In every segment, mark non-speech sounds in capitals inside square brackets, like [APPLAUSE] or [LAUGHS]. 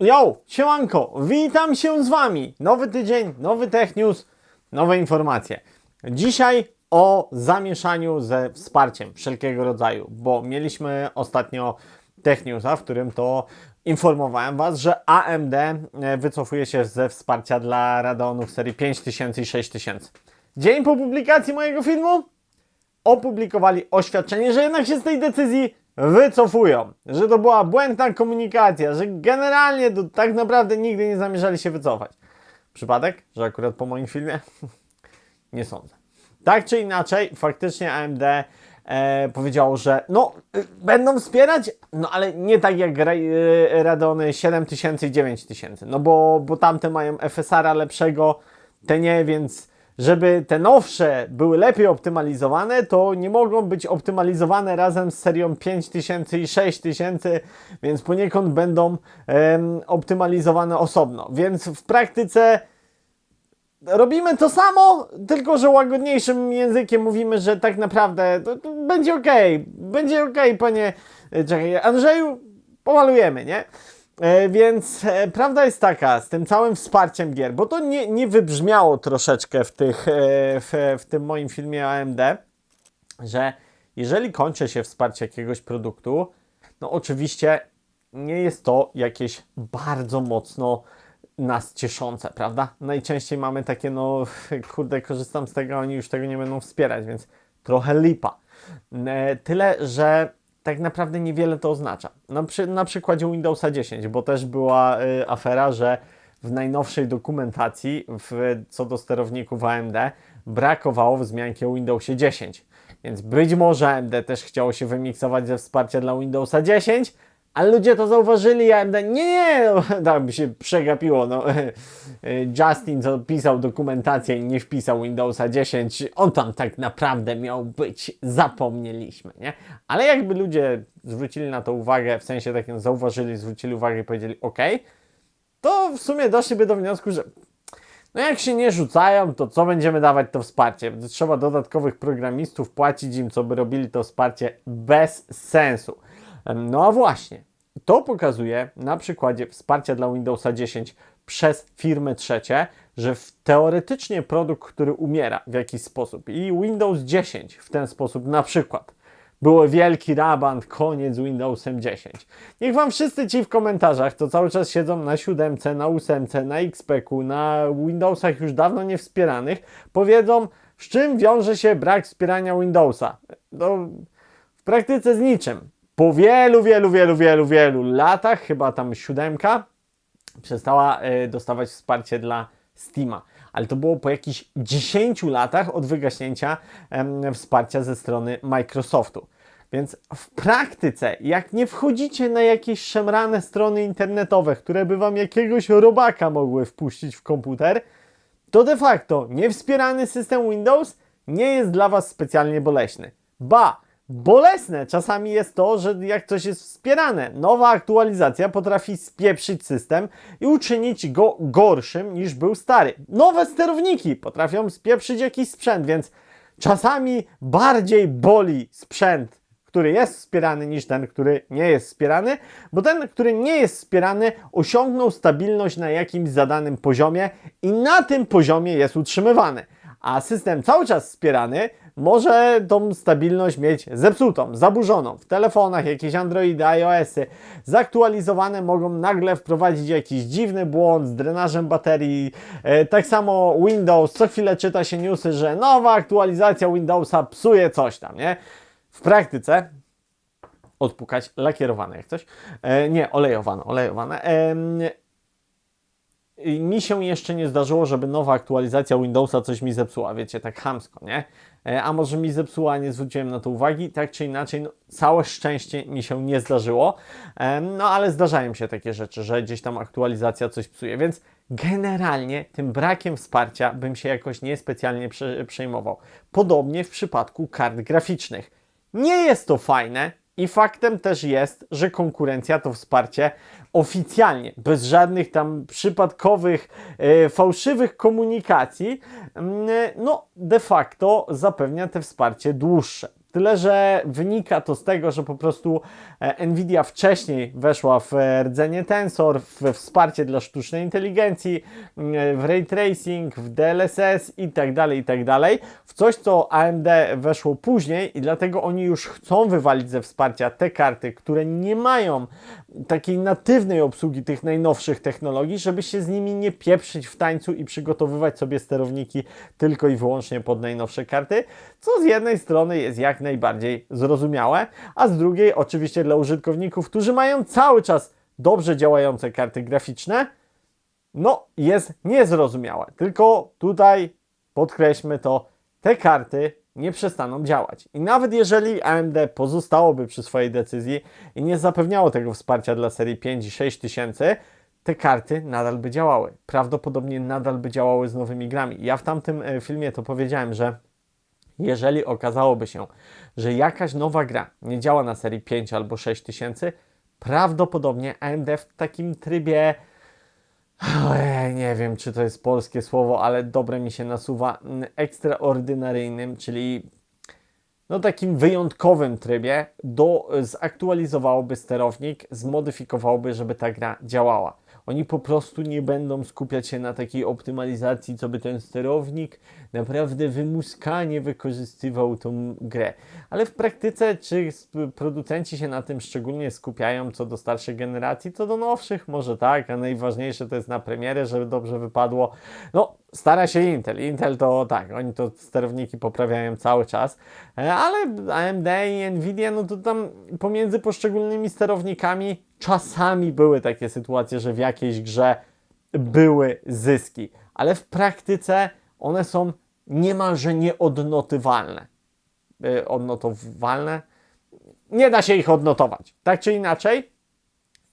Yo, siemanko, witam się z Wami. Nowy tydzień, nowy Tech News, nowe informacje. Dzisiaj o zamieszaniu ze wsparciem wszelkiego rodzaju, bo mieliśmy ostatnio Tech Newsa, w którym to informowałem Was, że AMD e, wycofuje się ze wsparcia dla Radeonów serii 5000 i 6000. Dzień po publikacji mojego filmu opublikowali oświadczenie, że jednak się z tej decyzji wycofują, że to była błędna komunikacja, że generalnie to tak naprawdę nigdy nie zamierzali się wycofać. Przypadek, że akurat po moim filmie? [LAUGHS] nie sądzę. Tak czy inaczej, faktycznie AMD e, powiedziało, że no, y, będą wspierać, no ale nie tak jak Ra- y, Radeony 7000 i 9000, no bo, bo tamte mają FSR-a lepszego, te nie, więc żeby te nowsze były lepiej optymalizowane, to nie mogą być optymalizowane razem z serią 5000 i 6000, więc poniekąd będą em, optymalizowane osobno. Więc w praktyce robimy to samo, tylko że łagodniejszym językiem mówimy, że tak naprawdę to, to będzie ok, będzie ok, panie e, czekaj, Andrzeju, pomalujemy, nie? E, więc e, prawda jest taka, z tym całym wsparciem gier, bo to nie, nie wybrzmiało troszeczkę w, tych, e, w, w tym moim filmie AMD, że jeżeli kończy się wsparcie jakiegoś produktu, no oczywiście nie jest to jakieś bardzo mocno nas cieszące, prawda? Najczęściej mamy takie, no [LAUGHS] kurde, korzystam z tego, oni już tego nie będą wspierać, więc trochę lipa. Tyle, że tak naprawdę niewiele to oznacza. Na, przy, na przykładzie Windowsa 10, bo też była y, afera, że w najnowszej dokumentacji w, co do sterowników AMD brakowało wzmianki o Windowsie 10. Więc być może AMD też chciało się wymiksować ze wsparcia dla Windowsa 10, ale ludzie to zauważyli AMD nie, nie, no, [LAUGHS] tak by się przegapiło. No. [LAUGHS] Justin, co pisał dokumentację i nie wpisał Windowsa 10, on tam tak naprawdę miał być, zapomnieliśmy, nie? Ale jakby ludzie zwrócili na to uwagę, w sensie takim zauważyli, zwrócili uwagę i powiedzieli OK, to w sumie doszliby do wniosku, że no jak się nie rzucają, to co będziemy dawać to wsparcie? Trzeba dodatkowych programistów, płacić im, co by robili to wsparcie bez sensu. No a właśnie, to pokazuje na przykładzie wsparcia dla Windowsa 10 przez firmy trzecie, że teoretycznie produkt, który umiera w jakiś sposób i Windows 10 w ten sposób na przykład było wielki rabat, koniec Windowsem 10. Niech Wam wszyscy ci w komentarzach, co cały czas siedzą na 7, na 8, na XP-ku, na Windowsach już dawno nie wspieranych, powiedzą, z czym wiąże się brak wspierania Windowsa. No, w praktyce z niczym. Po wielu, wielu, wielu, wielu, wielu latach, chyba tam siódemka, przestała e, dostawać wsparcie dla Steama. Ale to było po jakichś 10 latach od wygaśnięcia wsparcia ze strony Microsoftu. Więc w praktyce, jak nie wchodzicie na jakieś szemrane strony internetowe, które by wam jakiegoś robaka mogły wpuścić w komputer, to de facto niewspierany system Windows nie jest dla Was specjalnie boleśny. Ba, bolesne czasami jest to, że jak coś jest wspierane, nowa aktualizacja potrafi spieprzyć system i uczynić go gorszym niż był stary. Nowe sterowniki potrafią spieprzyć jakiś sprzęt, więc czasami bardziej boli sprzęt który jest wspierany niż ten, który nie jest wspierany, bo ten, który nie jest wspierany, osiągnął stabilność na jakimś zadanym poziomie i na tym poziomie jest utrzymywany. A system cały czas wspierany może tą stabilność mieć zepsutą, zaburzoną. W telefonach jakieś Androidy, iOSy zaktualizowane mogą nagle wprowadzić jakiś dziwny błąd z drenażem baterii. E, tak samo Windows, co chwilę czyta się newsy, że nowa aktualizacja Windowsa psuje coś tam, nie? W praktyce odpukać lakierowane jak coś. E, nie, olejowane, olejowane. I mi się jeszcze nie zdarzyło, żeby nowa aktualizacja Windowsa coś mi zepsuła, wiecie, tak chamsko, nie? E, A może mi zepsuła, nie zwróciłem na to uwagi, tak czy inaczej, no, całe szczęście mi się nie zdarzyło, no ale zdarzają się takie rzeczy, że gdzieś tam aktualizacja coś psuje, więc generalnie tym brakiem wsparcia bym się jakoś niespecjalnie prze- przejmował. Podobnie w przypadku kart graficznych. Nie jest to fajne i faktem też jest, że konkurencja to wsparcie oficjalnie, bez żadnych tam przypadkowych, e, fałszywych komunikacji, mm, no de facto zapewnia te wsparcie dłuższe. Tyle, że wynika to z tego, że po prostu e, Nvidia wcześniej weszła w e, rdzenie Tensor, w wsparcie dla sztucznej inteligencji, m, w ray tracing, w DLSS i tak dalej, i tak dalej. W coś, co AMD weszło później i dlatego oni już chcą wywalić ze wsparcia te karty, które nie mają takiej natywnej obsługi tych najnowszych technologii, żeby się z nimi nie pieprzyć w tańcu i przygotowywać sobie sterowniki tylko i wyłącznie pod najnowsze karty, co z jednej strony jest jak najbardziej zrozumiałe, a z drugiej oczywiście dla użytkowników, którzy mają cały czas dobrze działające karty graficzne, no jest niezrozumiałe. Tylko tutaj podkreślmy to, te karty nie przestaną działać. I nawet jeżeli AMD pozostałoby przy swojej decyzji i nie zapewniało tego wsparcia dla serii 5 i 6 tysięcy, te karty nadal by działały. Prawdopodobnie nadal by działały z nowymi grami. Ja w tamtym e, filmie to powiedziałem, że jeżeli okazałoby się, że jakaś nowa gra nie działa na serii 5 albo 6 tysięcy, prawdopodobnie AMD w takim trybie nie wiem, czy to jest polskie słowo, ale dobre mi się nasuwa. Ekstraordynaryjnym, czyli no takim wyjątkowym trybie, do, zaktualizowałoby sterownik, zmodyfikowałoby, żeby ta gra działała. Oni po prostu nie będą skupiać się na takiej optymalizacji, co by ten sterownik naprawdę wymuskanie wykorzystywał tą grę. Ale w praktyce, czy producenci się na tym szczególnie skupiają co do starszych generacji, co do nowszych, może tak, a najważniejsze to jest na premierę, żeby dobrze wypadło. No, stara się Intel. Intel to tak, oni to sterowniki poprawiają cały czas, e, ale AMD i Nvidia, no to tam pomiędzy poszczególnymi sterownikami czasami były takie sytuacje, że w jakiejś grze były zyski, ale w praktyce one są niemalże nieodnotywalne. Y, odnotowalne? Nie da się ich odnotować, tak czy inaczej.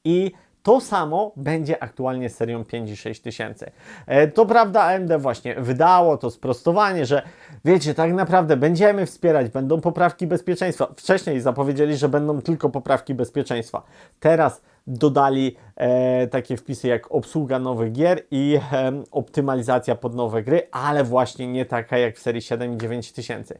I to samo będzie aktualnie z serią 5 i 6 tysięcy. E, To prawda, AMD właśnie wydało to sprostowanie, że wiecie, tak naprawdę będziemy wspierać, będą poprawki bezpieczeństwa. Wcześniej zapowiedzieli, że będą tylko poprawki bezpieczeństwa. Teraz dodali e, takie wpisy jak obsługa nowych gier i e, optymalizacja pod nowe gry, ale właśnie nie taka jak w serii 7 i 9 tysięcy.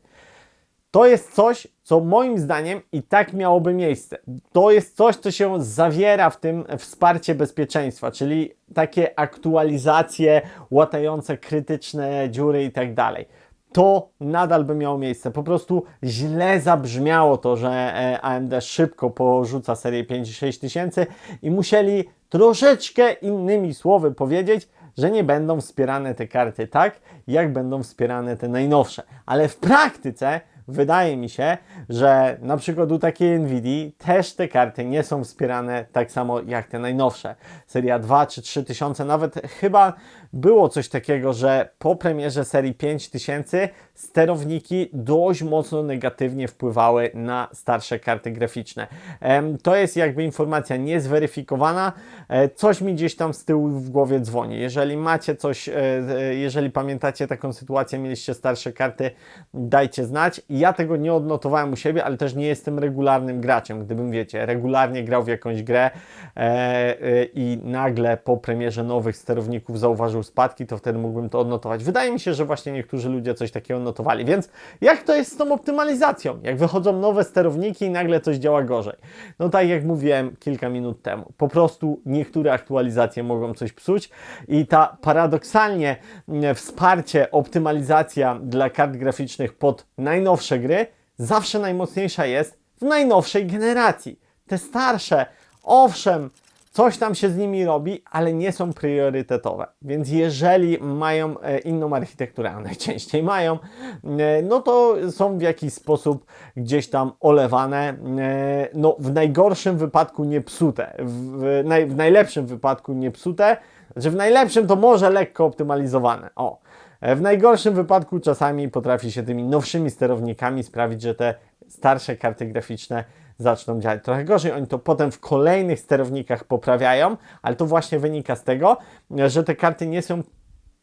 To jest coś, co moim zdaniem i tak miałoby miejsce. To jest coś, co się zawiera w tym wsparcie bezpieczeństwa, czyli takie aktualizacje łatające krytyczne dziury i tak dalej. To nadal by miało miejsce. Po prostu źle zabrzmiało to, że e, AMD szybko porzuca serię 5 i 6 tysięcy i musieli troszeczkę innymi słowy powiedzieć, że nie będą wspierane te karty tak, jak będą wspierane te najnowsze. Ale w praktyce wydaje mi się, że na przykład u takiej Nvidia też te karty nie są wspierane tak samo jak te najnowsze. Seria 2 czy 3000, nawet chyba było coś takiego, że po premierze serii 5000 sterowniki dość mocno negatywnie wpływały na starsze karty graficzne. To jest jakby informacja niezweryfikowana. E, Coś mi gdzieś tam z tyłu w głowie dzwoni. Jeżeli macie coś, e, e, jeżeli pamiętacie taką sytuację, mieliście starsze karty, dajcie znać. Ja tego nie odnotowałem u siebie, ale też nie jestem regularnym graczem. Gdybym, wiecie, regularnie grał w jakąś grę i nagle po premierze nowych sterowników zauważył spadki, to wtedy mógłbym to odnotować. Wydaje mi się, że właśnie niektórzy ludzie coś takiego notowali. Więc jak to jest z tą optymalizacją? Jak wychodzą nowe sterowniki i nagle coś działa gorzej? No tak jak mówiłem kilka minut temu, po prostu niektóre aktualizacje mogą coś psuć i ta paradoksalnie mm, wsparcie, optymalizacja dla kart graficznych pod najnowsze gry zawsze najmocniejsza jest w najnowszej generacji. Te starsze, owszem, coś tam się z nimi robi, ale nie są priorytetowe. Więc jeżeli mają e, inną architekturę, a najczęściej mają, e, no to są w jakiś sposób gdzieś tam olewane. e, No w najgorszym wypadku nie psute, w, naj, w najlepszym wypadku nie psute, znaczy w najlepszym to może lekko optymalizowane. O. W najgorszym wypadku czasami potrafi się tymi nowszymi sterownikami sprawić, że te starsze karty graficzne zaczną działać trochę gorzej. Oni to potem w kolejnych sterownikach poprawiają, ale to właśnie wynika z tego, że te karty nie są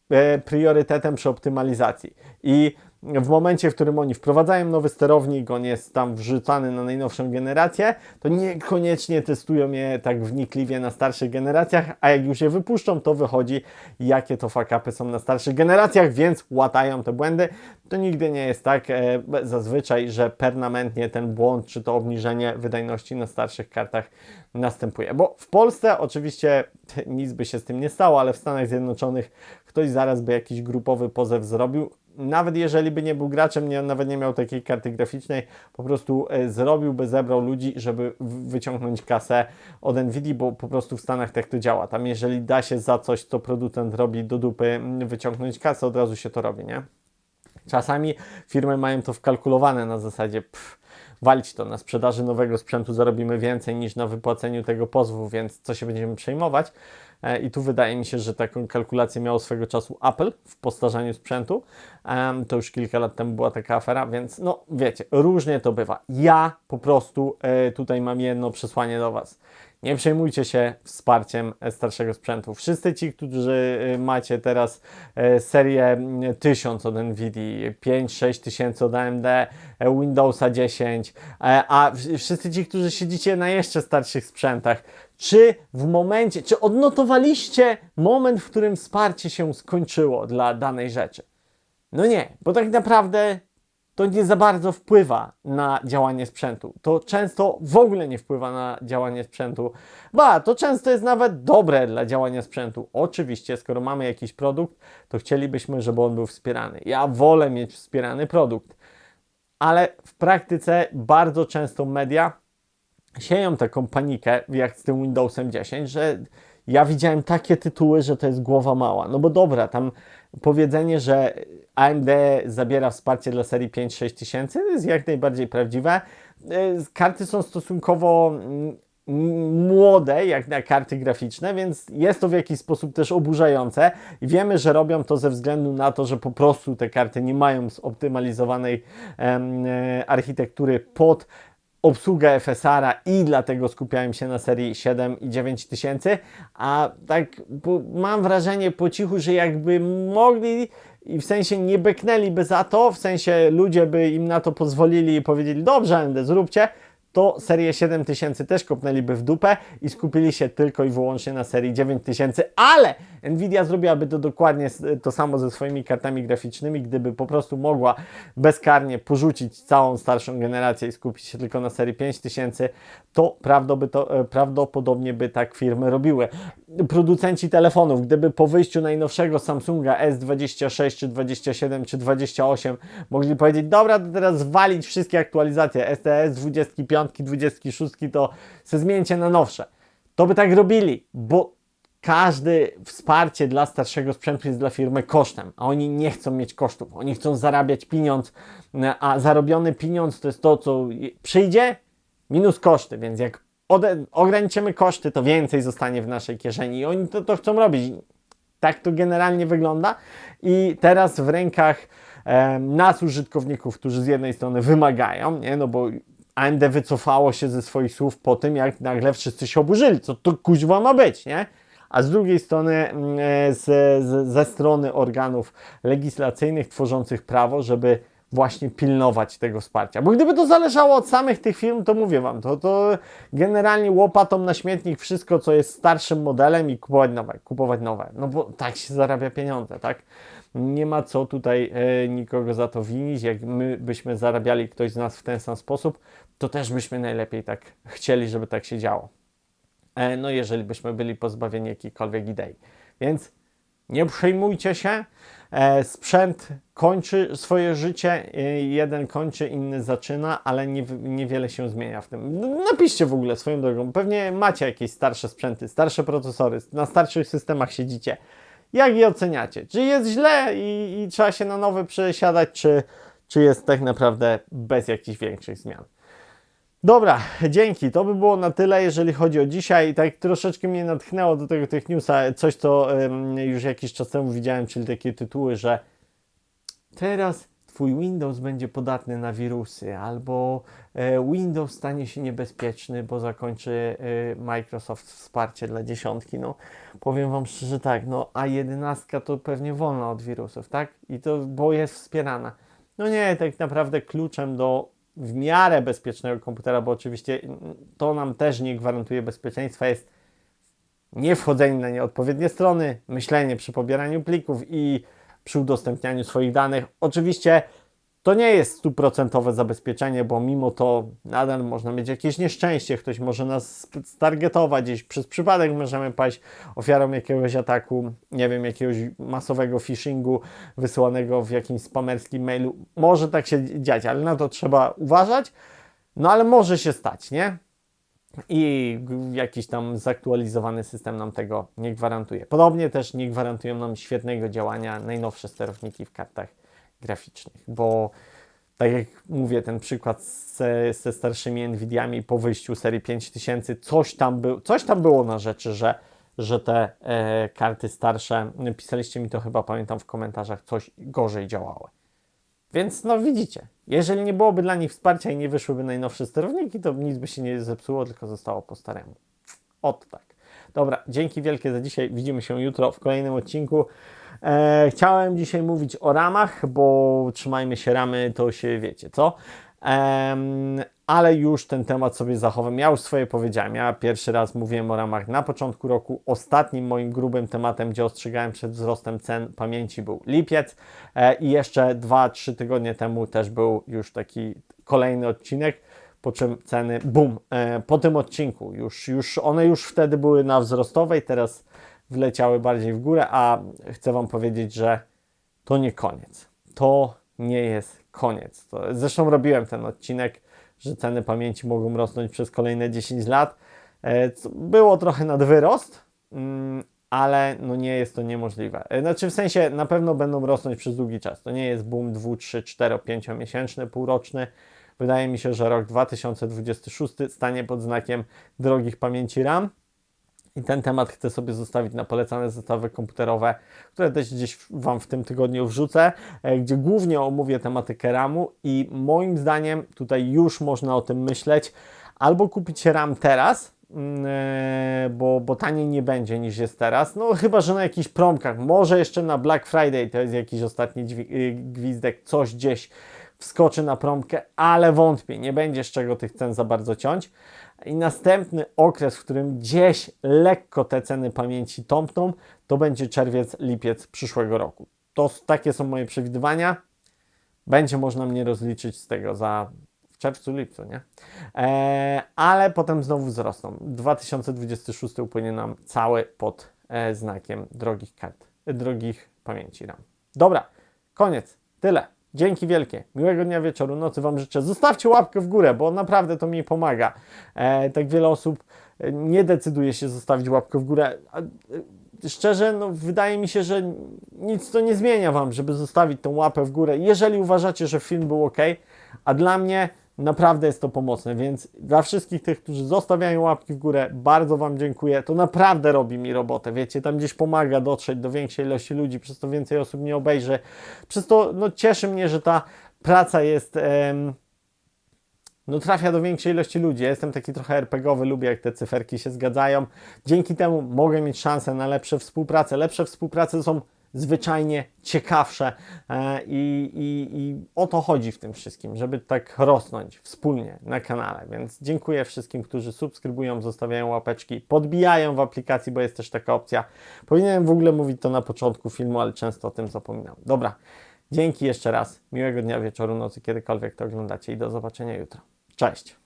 e, priorytetem przy optymalizacji. I w momencie, w którym oni wprowadzają nowy sterownik, on jest tam wrzucany na najnowszą generację, to niekoniecznie testują je tak wnikliwie na starszych generacjach, a jak już je wypuszczą, to wychodzi, jakie to fakapy są na starszych generacjach, więc łatają te błędy. To nigdy nie jest tak e, zazwyczaj, że permanentnie ten błąd, czy to obniżenie wydajności na starszych kartach następuje. Bo w Polsce oczywiście nic by się z tym nie stało, ale w Stanach Zjednoczonych ktoś zaraz by jakiś grupowy pozew zrobił. Nawet jeżeli by nie był graczem, nie, nawet nie miał takiej karty graficznej, po prostu e, zrobiłby, zebrał ludzi, żeby wyciągnąć kasę od Nvidia, bo po prostu w Stanach tak to działa. Tam jeżeli da się za coś, co producent robi do dupy, wyciągnąć kasę, od razu się to robi, nie? Czasami firmy mają to wkalkulowane na zasadzie pff, walić to na sprzedaży nowego sprzętu zarobimy więcej niż na wypłaceniu tego pozwu, więc co się będziemy przejmować? E, I tu wydaje mi się, że taką kalkulację miało swego czasu Apple w postarzaniu sprzętu. To już kilka lat temu była taka afera, więc no wiecie, różnie to bywa. Ja po prostu e, tutaj mam jedno przesłanie do Was. Nie przejmujcie się wsparciem starszego sprzętu. Wszyscy ci, którzy e, macie teraz e, serię mm, 1000 od Nvidia, 5-6 tysięcy od AMD, Windowsa 10, e, a wszyscy ci, którzy siedzicie na jeszcze starszych sprzętach, czy w momencie, czy odnotowaliście moment, w którym wsparcie się skończyło dla danej rzeczy? No nie, bo tak naprawdę to nie za bardzo wpływa na działanie sprzętu. To często w ogóle nie wpływa na działanie sprzętu. Ba, to często jest nawet dobre dla działania sprzętu. Oczywiście, skoro mamy jakiś produkt, to chcielibyśmy, żeby on był wspierany. Ja wolę mieć wspierany produkt, ale w praktyce bardzo często media sieją taką panikę, jak z tym Windowsem 10, że ja widziałem takie tytuły, że to jest głowa mała. No bo dobra, tam powiedzenie, że AMD zabiera wsparcie dla serii 5-6 tysięcy jest jak najbardziej prawdziwe. Y, Karty są stosunkowo mm, młode, jak na karty graficzne, więc jest to w jakiś sposób też oburzające wiemy, że robią to ze względu na to, że po prostu te karty nie mają zoptymalizowanej em, e, architektury pod obsługę FSR-a i dlatego skupiałem się na serii 7 i 9 tysięcy, a tak mam wrażenie po cichu, że jakby mogli i w sensie nie beknęliby za to, w sensie ludzie by im na to pozwolili i powiedzieli, dobrze zróbcie, to serię 7000 też kopnęliby w dupę i skupili się tylko i wyłącznie na serii 9000, ale Nvidia zrobiłaby to dokładnie to samo ze swoimi kartami graficznymi, gdyby po prostu mogła bezkarnie porzucić całą starszą generację i skupić się tylko na serii 5000, to, prawdoby to e, prawdopodobnie by tak firmy robiły. Producenci telefonów, gdyby po wyjściu najnowszego Samsunga S26 czy 27 czy 28 mogli powiedzieć, dobra, to teraz walić wszystkie aktualizacje STS 25, 26 to se zmieńcie na nowsze. To by tak robili, bo każde wsparcie dla starszego sprzętu jest dla firmy kosztem, a oni nie chcą mieć kosztów. Oni chcą zarabiać pieniądz, a zarobiony pieniądz to jest to, co przyjdzie minus koszty, więc jak ograniczymy koszty, to więcej zostanie w naszej kieszeni i oni to, to chcą robić. Tak to generalnie wygląda i teraz w rękach nas, użytkowników, którzy z jednej strony wymagają, nie? no bo AMD wycofało się ze swoich słów po tym, jak nagle wszyscy się oburzyli, co to kuźwa ma być, nie? A z drugiej strony mm, e, z, z, ze strony organów legislacyjnych tworzących prawo, żeby właśnie pilnować tego wsparcia. Bo gdyby to zależało od samych tych firm, to mówię Wam, to, to generalnie łopatą na śmietnik wszystko, co jest starszym modelem i kupować nowe, kupować nowe. No bo tak się zarabia pieniądze, tak? Nie ma co tutaj e, nikogo za to winić. Jak my byśmy zarabiali ktoś z nas w ten sam sposób, to też byśmy najlepiej tak chcieli, żeby tak się działo. E, no jeżeli byśmy byli pozbawieni jakiejkolwiek idei. Więc nie przejmujcie się. E, sprzęt kończy swoje życie, e, jeden kończy, inny zaczyna, ale nie, niewiele się zmienia w tym. Napiszcie w ogóle swoją drogą. Pewnie macie jakieś starsze sprzęty, starsze procesory, na starszych systemach siedzicie. Jak je oceniacie? Czy jest źle i, i trzeba się na nowy przesiadać, czy, czy jest tak naprawdę bez jakichś większych zmian? Dobra, dzięki. To by było na tyle, jeżeli chodzi o dzisiaj. Tak troszeczkę mnie natchnęło do tego tych newsa, coś co już jakiś czas temu widziałem, czyli takie tytuły, że teraz Twój Windows będzie podatny na wirusy, albo e, Windows stanie się niebezpieczny, bo zakończy e, Microsoft wsparcie dla dziesiątki. No, powiem Wam szczerze tak, no a 11 to pewnie wolna od wirusów, tak? I to, bo jest wspierana. no nie, tak naprawdę kluczem do w miarę bezpiecznego komputera, bo oczywiście to nam też nie gwarantuje bezpieczeństwa, jest nie wchodzenie na nieodpowiednie strony, myślenie przy pobieraniu plików i przy udostępnianiu swoich danych. Oczywiście to nie jest stuprocentowe zabezpieczenie, bo mimo to nadal można mieć jakieś nieszczęście, ktoś może nas stargetować, gdzieś przez przypadek możemy paść ofiarą jakiegoś ataku, nie wiem, jakiegoś masowego phishingu wysyłanego w jakimś spamerskim mailu. Może tak się dziać, ale na to trzeba uważać. No ale może się stać, nie? i jakiś tam zaktualizowany system nam tego nie gwarantuje. Podobnie też nie gwarantują nam świetnego działania najnowsze sterowniki w kartach graficznych, bo tak jak mówię, ten przykład ze, ze starszymi Nvidiami po wyjściu serii 5000, coś tam, był, coś tam było na rzeczy, że, że te e, karty starsze, pisaliście mi to chyba, pamiętam w komentarzach, coś gorzej działały. Więc no widzicie, jeżeli nie byłoby dla nich wsparcia i nie wyszłyby najnowsze sterowniki, to nic by się nie zepsuło, tylko zostało po staremu. Ot tak. Dobra, dzięki wielkie za dzisiaj. Widzimy się jutro w kolejnym odcinku. E, chciałem dzisiaj mówić o ramach, bo trzymajmy się ramy, to się wiecie, co? Em, ale już ten temat sobie zachowam. Ja już swoje powiedziałem. Ja pierwszy raz mówiłem o ramach na początku roku. Ostatnim moim grubym tematem, gdzie ostrzegałem przed wzrostem cen pamięci był lipiec e, i jeszcze 2-3 tygodnie temu też był już taki kolejny odcinek, po czym ceny bum. E, po tym odcinku już, już one już wtedy były na wzrostowej, teraz wleciały bardziej w górę, a chcę Wam powiedzieć, że to nie koniec. To nie jest koniec. To, zresztą robiłem ten odcinek, że ceny pamięci mogą rosnąć przez kolejne 10 lat. E, Było trochę nadwyrost, mm, ale no nie jest to niemożliwe. E, Znaczy w sensie na pewno będą rosnąć przez długi czas. To nie jest boom 2, 3, 4, 5 miesięczny, półroczny. Wydaje mi się, że rok 2026 stanie pod znakiem drogich pamięci RAM. I ten temat chcę sobie zostawić na polecane zestawy komputerowe, które też gdzieś Wam w tym tygodniu wrzucę, e, gdzie głównie omówię tematykę RAMu i moim zdaniem tutaj już można o tym myśleć. Albo kupić RAM teraz, mm, e, bo, bo taniej nie będzie niż jest teraz. No chyba, że na jakichś promkach, może jeszcze na Black Friday to jest jakiś ostatni y, gwizdek, coś gdzieś wskoczy na promkę, ale wątpię, nie będzie z czego tych cen za bardzo ciąć. I następny okres, w którym gdzieś lekko te ceny pamięci tąpną, to będzie czerwiec, lipiec przyszłego roku. To takie są moje przewidywania. Będzie można mnie rozliczyć z tego za w czerwcu, lipcu, nie? E, ale potem znowu wzrosną. 2026 upłynie nam cały pod e, znakiem drogich kart, e, drogich pamięci RAM. Dobra, koniec. Tyle. Dzięki wielkie. Miłego dnia, wieczoru, nocy Wam życzę. Zostawcie łapkę w górę, bo naprawdę to mi pomaga. E, tak wiele osób e, nie decyduje się zostawić łapkę w górę. A, e, szczerze, no, wydaje mi się, że nic to nie zmienia Wam, żeby zostawić tą łapę w górę, jeżeli uważacie, że film był ok. A dla mnie naprawdę jest to pomocne, więc dla wszystkich tych, którzy zostawiają łapki w górę, bardzo Wam dziękuję. To naprawdę robi mi robotę, wiecie, tam gdzieś pomaga dotrzeć do większej ilości ludzi, przez to więcej osób mnie obejrzy. Przez to no, cieszy mnie, że ta praca jest. em, no trafia do większej ilości ludzi. Ja jestem taki trochę RPGowy, lubię jak te cyferki się zgadzają. Dzięki temu mogę mieć szansę na lepsze współpracę. Lepsze współprace są zwyczajnie ciekawsze e, i, i, i o to chodzi w tym wszystkim, żeby tak rosnąć wspólnie na kanale. Więc dziękuję wszystkim, którzy subskrybują, zostawiają łapeczki, podbijają w aplikacji, bo jest też taka opcja. Powinienem w ogóle mówić to na początku filmu, ale często o tym zapominam. Dobra, dzięki jeszcze raz. Miłego dnia, wieczoru, nocy, kiedykolwiek to oglądacie i do zobaczenia jutro. Cześć!